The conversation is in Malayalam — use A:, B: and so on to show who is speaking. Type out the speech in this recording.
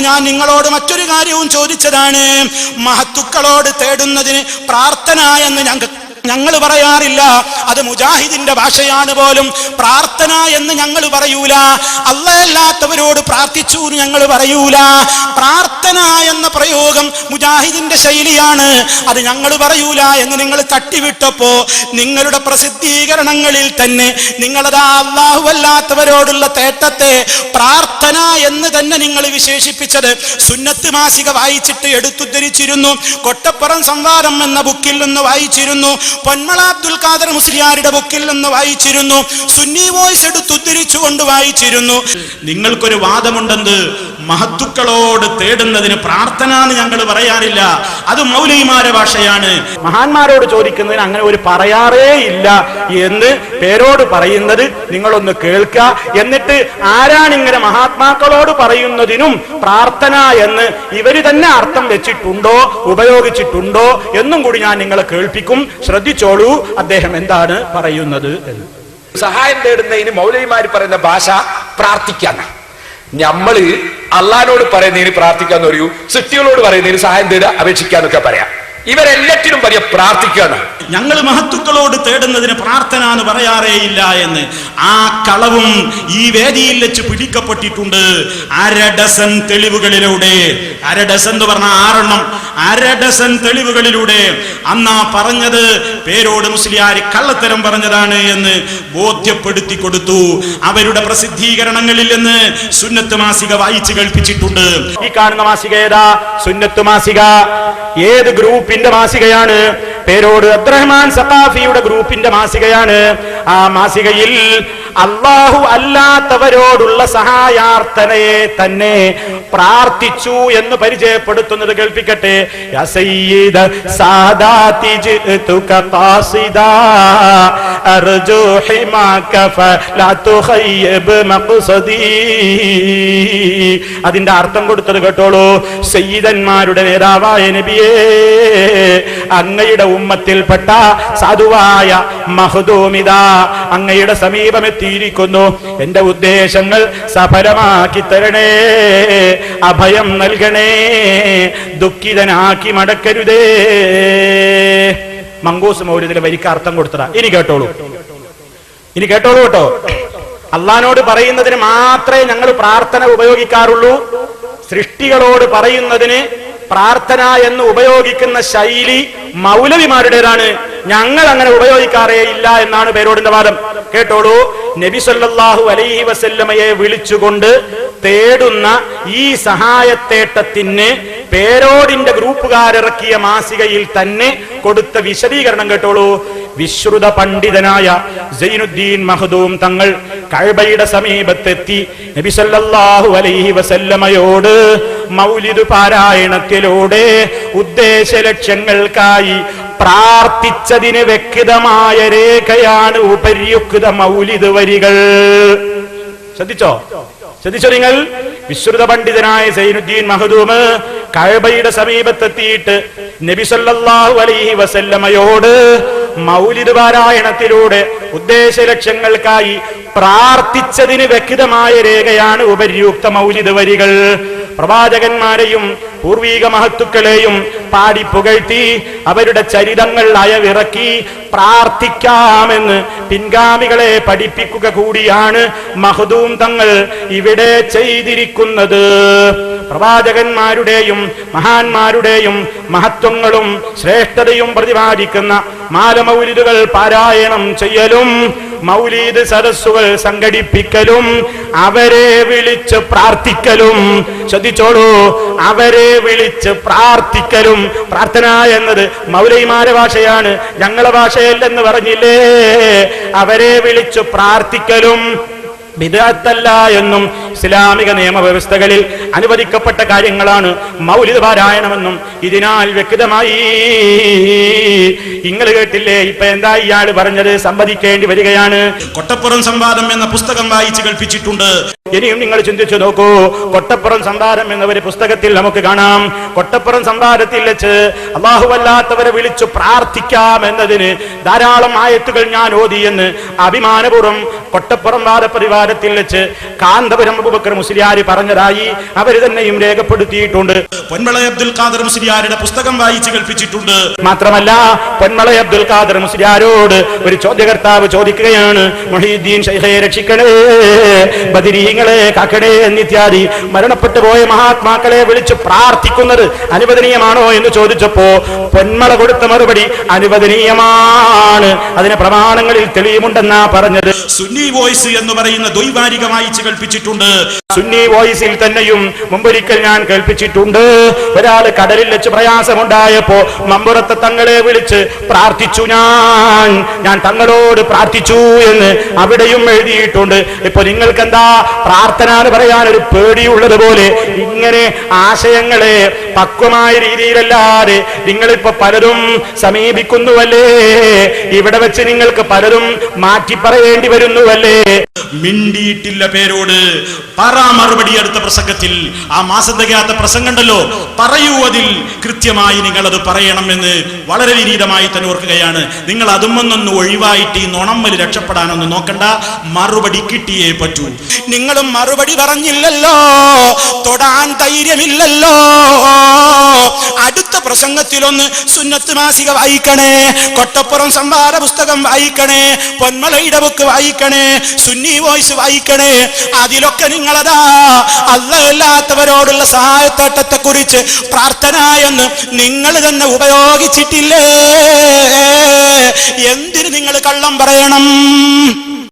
A: ഞാൻ നിങ്ങളോട് മറ്റൊരു കാര്യവും ചോദിച്ചതാണ്. മഹത്തുക്കളോട് തേടുന്നതിന് പ്രാർത്ഥന എന്ന് ഞങ്ങൾ ഞങ്ങൾ പറയാറില്ല. അത് മുജാഹിദിന്റെ ഭാഷയാണ് പോലും. പ്രാർത്ഥന എന്ന് ഞങ്ങൾ പറയൂല. അല്ലാത്തവരോട് പ്രാർത്ഥിച്ചു എന്ന് ഞങ്ങൾ പറയൂല. പ്രാർത്ഥന എന്ന പ്രയോഗം മുജാഹിദിന്റെ ശൈലിയാണ്. അത് ഞങ്ങൾ പറയൂല എന്ന് നിങ്ങൾ തട്ടിവിട്ടപ്പോ നിങ്ങളുടെ പ്രസിദ്ധീകരണങ്ങളിൽ തന്നെ നിങ്ങളതാ അള്ളാഹു അല്ലാത്തവരോടുള്ള തേട്ടത്തെ പ്രാർത്ഥന എന്ന് തന്നെ നിങ്ങൾ വിശേഷിപ്പിച്ചത് സുന്നത്ത് മാസിക വായിച്ചിട്ട് എടുത്തുദ്ധരിച്ചിരുന്നു. കൊട്ടപ്പുറം സംവാദം എന്ന ബുക്കിൽ നിന്ന് വായിച്ചിരുന്നു. പൊന്മള അബ്ദുൽ ഖാദർ മുസ്ലിയാരുടെ ബുക്കിൽ നിന്ന് വായിച്ചിരുന്നു. സുന്നി വോയിസ് എടുത്തുദ്ധരിച്ചുകൊണ്ട് വായിച്ചിരുന്നു.
B: നിങ്ങൾക്കൊരു വാദമുണ്ടെന്ന് മഹത്തുക്കളോട് തേടുന്നതിന് പ്രാർത്ഥന എന്ന് ഞങ്ങൾ പറയാറില്ല. അത് മൗലൈമാരെ ഭാഷയാണ്.
C: മഹാന്മാരോട് ചോദിക്കുന്നതിന് അങ്ങനെ ഒരു പറയാറേ ഇല്ല. എന്ന് പേരോട് പറയുന്നത് നിങ്ങളൊന്ന് കേൾക്കുക എന്നിട്ട് ആരാണ് ഇങ്ങനെ മഹാത്മാക്കളോട് പറയുന്നതിനും പ്രാർത്ഥന എന്ന് ഇവർ തന്നെ അർത്ഥം വെച്ചിട്ടുണ്ടോ ഉപയോഗിച്ചിട്ടുണ്ടോ എന്നും കൂടി ഞാൻ നിങ്ങളെ കേൾപ്പിക്കും. ശ്രദ്ധിച്ചോളൂ അദ്ദേഹം എന്താണ് പറയുന്നത് എന്ന്.
D: സഹായം തേടുന്നതിന് മൗലവിമാര് പറയുന്ന ഭാഷ പ്രാർത്ഥിക്കാന്ന ഞമ്മൾ അള്ളഹാനോട് പറയുന്നതിന് പ്രാർത്ഥിക്കാന്ന് പറയൂ സൃഷ്ടികളോട് പറയുന്നതിന് സഹായം തേടുക അപേക്ഷിക്കാന്നൊക്കെ പറയാം. ഇവരെല്ലാറ്റിനും വലിയ പ്രാർത്ഥിക്കുകയാണ്.
B: ഞങ്ങൾ മഹത്തുക്കളോട് തേടുന്നതിന് പ്രാർത്ഥന എന്ന് പറയാറേയില്ല എന്ന് ആ കളവും ഈ വേദിയിൽ വെച്ച് പിടിക്കപ്പെട്ടിട്ടുണ്ട്. അര ഡസൻ തെളിവുകളിലൂടെ അര ഡസൻ എന്ന് പറഞ്ഞ ആറെണ്ണം അര ഡസൻ തെളിവുകളിലൂടെ അന്നാ പറഞ്ഞത് പേരോട് മുസ്ലിയാർ കള്ളത്തരം പറഞ്ഞതാണ് എന്ന് ബോധ്യപ്പെടുത്തി കൊടുത്തു. അവരുടെ പ്രസിദ്ധീകരണങ്ങളിൽ നിന്ന് സുന്നത്ത് മാസിക വായിച്ചു കേൾപ്പിച്ചിട്ടുണ്ട്.
C: ഈ കാണുന്ന മാസിക ഏതാ? സുന്നത്ത് മാസിക. ഏത് ഗ്രൂപ്പിന്റെ മാസികയാണ്. പേരോട് അബ്ദുറഹ്മാൻ സഖാഫിയുടെ ഗ്രൂപ്പിന്റെ മാസികയാണ്. ആ മാസികയിൽ അള്ളാഹു അല്ലാത്തവരോടുള്ള സഹായാർത്ഥനയെ തന്നെ പ്രാർത്ഥിച്ചു എന്ന് പരിചയപ്പെടുത്തുന്നത് കേൾപ്പിക്കട്ടെ? അതിന്റെ അർത്ഥം കൊടുത്തത് കേട്ടോളൂ. സയ്യിദന്മാരുടെ നേതാവായ നബിയേ അങ്ങയുടെ ഉമ്മത്തിൽപ്പെട്ട സാധുവായ മഹദൂമിത അങ്ങയുടെ സമീപമെത്തിയിരിക്കുന്നു എന്റെ ഉദ്ദേശങ്ങൾ സഫലമാക്കി തരണേ. അഭയം നൽകണേ. ദുഃഖിതനാക്കി മടക്കരുതേ. മങ്കൂസ് മൗര്യത്തിലെ വരിക്ക് അർത്ഥം കൊടുത്തതാ. ഇനി കേട്ടോളൂ. ഇനി കേട്ടോളൂ കേട്ടോ. അള്ളഹാനോട് പറയുന്നതിന് മാത്രമേ ഞങ്ങൾ പ്രാർത്ഥന ഉപയോഗിക്കാറുള്ളൂ. സൃഷ്ടികളോട് പറയുന്നതിന് പ്രാർത്ഥന എന്ന് ഉപയോഗിക്കുന്ന ശൈലി മൗലവിമാരുടേതാണ്. ഞങ്ങൾ അങ്ങനെ ഉപയോഗിക്കാറേ ഇല്ല എന്നാണ് പേരോടിന്റെ വാദം. കേട്ടോളൂ. നബി സല്ലാഹു അലൈഹി വസല്ലമയെ വിളിച്ചുകൊണ്ട് തേടുന്ന ഈ സഹായത്തേട്ടത്തിന് പേരോടിന്റെ ഗ്രൂപ്പുകാരിറക്കിയ മാസികയിൽ തന്നെ കൊടുത്ത വിശദീകരണം കേട്ടോളൂ. വിശ്രുത പണ്ഡിതനായ സൈനുദ്ദീൻ മഹദൂം തങ്ങൾ കഴബയുടെ സമീപത്തെത്തി നബിസല്ലാഹു അലൈഹി വസല്ലമയോട് മൗലിദ് പാരായണത്തിലൂടെ ഉദ്ദേശ ലക്ഷ്യങ്ങൾക്കായി പ്രാർത്ഥിച്ചതിന് വ്യക്തമായ രേഖയാണ് ഉപര്യുക്ത മൗലിദ് വരികൾ. ശ്രദ്ധിച്ചോ? ശ്രദ്ധിച്ചോ നിങ്ങൾ? വിശ്രുത പണ്ഡിതനായ സൈനുദ്ദീൻ മഹദൂമ് കഴബയുടെ സമീപത്തെത്തിയിട്ട് നബിസല്ലാഹു അലൈഹി വസല്ലമയോട് മൗലിദ് പാരായണത്തിലൂടെ ഉദ്ദേശ ലക്ഷ്യങ്ങൾക്കായി പ്രാർത്ഥിച്ചതിന് വ്യക്തമായ രേഖയാണ് ഉപര്യുക്ത മൗലിദ് വരികൾ. പ്രവാചകന്മാരെയും പൂർവീക മഹത്തുക്കളെയും പാടി പുകഴ്ത്തി അവരുടെ ചരിതങ്ങൾ അയവിറക്കി പ്രാർത്ഥിക്കാമെന്ന് പിൻഗാമികളെ പഠിപ്പിക്കുക കൂടിയാണ് മഹദൂം തങ്ങൾ ഇവിടെ ചെയ്തിരിക്കുന്നത്. പ്രവാചകന്മാരുടെയും മഹാന്മാരുടെയും മഹത്വങ്ങളും ശ്രേഷ്ഠതയും പ്രതിപാദിക്കുന്ന മാലമൗലിതുകൾ പാരായണം ചെയ്യലും മൗലീദ് സദസ്സുകൾ സംഘടിപ്പിക്കലും അവരെ വിളിച്ച് പ്രാർത്ഥിക്കലും. ശ്രദ്ധിച്ചോളൂ അവരെ വിളിച്ച് പ്രാർത്ഥിക്കലും. പ്രാർത്ഥന എന്നത് മൗലൈമാരെ ഭാഷയാണ് ഞങ്ങളെ ഭാഷയല്ലെന്ന് പറഞ്ഞില്ലേ? അവരെ വിളിച്ച് പ്രാർത്ഥിക്കലും. ബിദഅത്തല്ല എന്നും ഇസ്ലാമിക നിയമവ്യവസ്ഥകളിൽ അനുവദിക്കപ്പെട്ട കാര്യങ്ങളാണ് മൗലിക പാരായണമെന്നും ഇതിനാൽ വ്യക്തമായി നിങ്ങൾ കേട്ടില്ലേ? ഇപ്പൊ എന്താ ഇയാൾ പറഞ്ഞത്? സമ്മതിക്കേണ്ടി വരികയാണ്.
B: കൊട്ടപ്പുറം സംവാദം എന്ന പുസ്തകം വായിച്ച് കൽപ്പിച്ചിട്ടുണ്ട്
C: ഇനിയും നിങ്ങൾ ചിന്തിച്ചു നോക്കൂ. കൊട്ടപ്പുറം സംവാദം എന്ന ഒരു പുസ്തകത്തിൽ നമുക്ക് കാണാം. കൊട്ടപ്പുറം സംവാദത്തിൽ വെച്ച് അള്ളാഹുവല്ലാത്തവരെ വിളിച്ചു പ്രാർത്ഥിക്കാം എന്നതിന് ധാരാളം ആയത്തുകൾ ഞാൻ ഓതി എന്ന് അഭിമാനപൂർവം കൊട്ടപ്പുറം വാദപരിവാരത്തിൽ വെച്ച് കാന്തപുരം അബുബക്കർ മുസ്ലിയാര് പറഞ്ഞതായി അവർ തന്നെയും രേഖപ്പെടുത്തിയിട്ടുണ്ട്.
B: അബ്ദുൽ ഖാദർ മുസ്ലിയാരുടെ പുസ്തകം വായിച്ച് കൽപ്പിച്ചിട്ടുണ്ട്
C: മാത്രമല്ല പൊന്മള അബ്ദുൽ ഖാദർ മുസ്ലിയാരോട് ഒരു ചോദ്യകർത്താവ് ചോദിക്കുകയാണ് മൊഹീദ്ദീൻ ഷൈഖയെ രക്ഷിക്കണേ ബദിരീങ്ങളെ കാക്കടേ എന്നിത്യാദി മരണപ്പെട്ടു പോയ മഹാത്മാക്കളെ വിളിച്ച് പ്രാർത്ഥിക്കുന്നത് അനുവദനീയമാണോ എന്ന് ചോദിച്ചപ്പോ പൊന്മള കൊടുത്ത മറുപടി അനുവദനീയമാണ്. അതിന് പ്രമാണങ്ങളിൽ തെളിയുമുണ്ടെന്നാ പറഞ്ഞത്.
B: സുന്നി വോയിസ് എന്ന് പറയുന്ന ദ്വൈവാരിക വായിച്ച് കേൾപ്പിച്ചിട്ടുണ്ട്
C: സുന്നി വോയിസിൽ തന്നെയും മുമ്പൊരിക്കൽ ഞാൻ കേൾപ്പിച്ചിട്ടുണ്ട്. ഒരാൾ കടലിൽ വെച്ച് പ്രയാസമുണ്ടായപ്പോ മമ്പുറത്തെ തങ്ങളെ വിളിച്ച് പ്രാർത്ഥിച്ചു ഞാൻ. ഞാൻ തങ്ങളോട് പ്രാർത്ഥിച്ചു എന്ന് അവിടെയും എഴുതിയിട്ടുണ്ട്. ഇപ്പൊ നിങ്ങൾക്ക് എന്താ പ്രാർത്ഥന എന്ന് പറയാൻ ഒരു പേടിയുള്ളത് പോലെ ഇങ്ങനെ ആശയങ്ങളെ പക്വമായ രീതിയിലല്ലാതെ നിങ്ങളിപ്പോ പലരും സമീപിക്കുന്നുവല്ലേ? ഇവിടെ വെച്ച് നിങ്ങൾക്ക് പലരും മാറ്റി പറയേണ്ടി വരുന്നുവല്ലേ?
B: മിണ്ടിയിട്ടില്ല പേരോട്. പറ മറുപടി അടുത്ത പ്രസംഗത്തിൽ. ആ മാസം തികയാത്ത പ്രസംഗം ഉണ്ടല്ലോ പറയൂ അതിൽ കൃത്യമായി നിങ്ങൾ അത് പറയണമെന്ന് വളരെ വിനീതമായി തന്നെ ഓർക്കുകയാണ് നിങ്ങൾ അതുമൊന്നൊന്ന് ഒഴിവായിട്ട് ഈ നുണമ്മൽ രക്ഷപ്പെടാനൊന്നും നോക്കണ്ട. മറുപടി കിട്ടിയേ പറ്റൂ.
A: നിങ്ങളും മറുപടി പറഞ്ഞില്ലല്ലോ. തൊടാൻ ധൈര്യമില്ലല്ലോ. അടുത്ത പ്രസംഗത്തിലൊന്ന് സുന്നത്ത് മാസിക വായിക്കണേ കൊട്ടപ്പുറം സംവാദ പുസ്തകം വായിക്കണേ പൊന്മലയുടെ ബുക്ക് വായിക്കണേ സുന്നി വോയിസ് വായിക്കണേ. അതിലൊക്കെ നിങ്ങളതാ അല്ലല്ലാത്തവരോടുള്ള സഹായത്തോട്ടത്തെ കുറിച്ച് പ്രാർത്ഥന എന്ന് നിങ്ങൾ തന്നെ ഉപയോഗിച്ചിട്ടില്ലേ? എന്തിന് നിങ്ങൾ കള്ളം പറയണം?